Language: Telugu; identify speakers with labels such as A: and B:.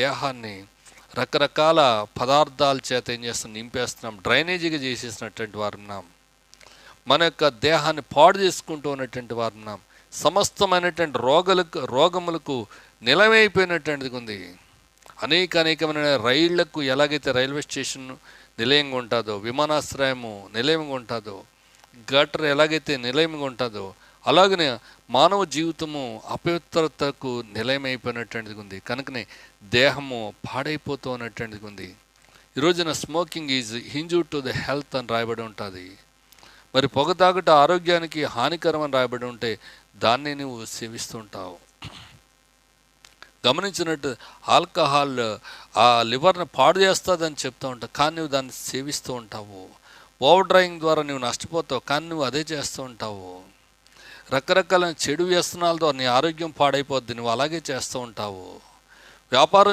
A: దేహాన్ని రకరకాల పదార్థాల చేత ఏం చేస్తున్నాం నింపేస్తున్నాం డ్రైనేజీగా చేసేసినటువంటి వారు ఉన్నాం. మన యొక్క దేహాన్ని పాడు చేసుకుంటూ ఉన్నటువంటి వారు ఉన్నాం. సమస్తమైనటువంటి రోగులకు రోగములకు నిలమైపోయినటువంటిది ఉంది. అనేక అనేకమైన రైళ్ళకు ఎలాగైతే రైల్వే స్టేషన్ నిలయంగా ఉంటుందో విమానాశ్రయము నిలయంగా ఉంటుందో గటర్ ఎలాగైతే నిలయంగా ఉంటుందో అలాగనే మానవ జీవితము అపవిత్రతకు నిలయమైపోయినటువంటిది ఉంది. కనుకనే దేహము పాడైపోతూ ఉన్నటువంటిది ఉంది. ఈ రోజున smoking is injurious to the health అని రాయబడి ఉంటుంది. మరి పొగ తాగుట ఆరోగ్యానికి హానికరం అని రాయబడి ఉంటే దాన్ని నువ్వు సేవిస్తుంటావు. గమనించినట్టు ఆల్కహాల్ ఆ లివర్ని పాడు చేస్తుందని చెప్తూ ఉంటావు కానీ నువ్వు దాన్ని సేవిస్తూ ఉంటావు. ఓవర్ డ్రైవింగ్ ద్వారా నువ్వు నష్టపోతావు కానీ నువ్వు అదే చేస్తూ ఉంటావు. రకరకాల చెడు వ్యసనాలతో నీ ఆరోగ్యం పాడైపోద్ది. నువ్వు అలాగే చేస్తూ ఉంటావు. వ్యాపారం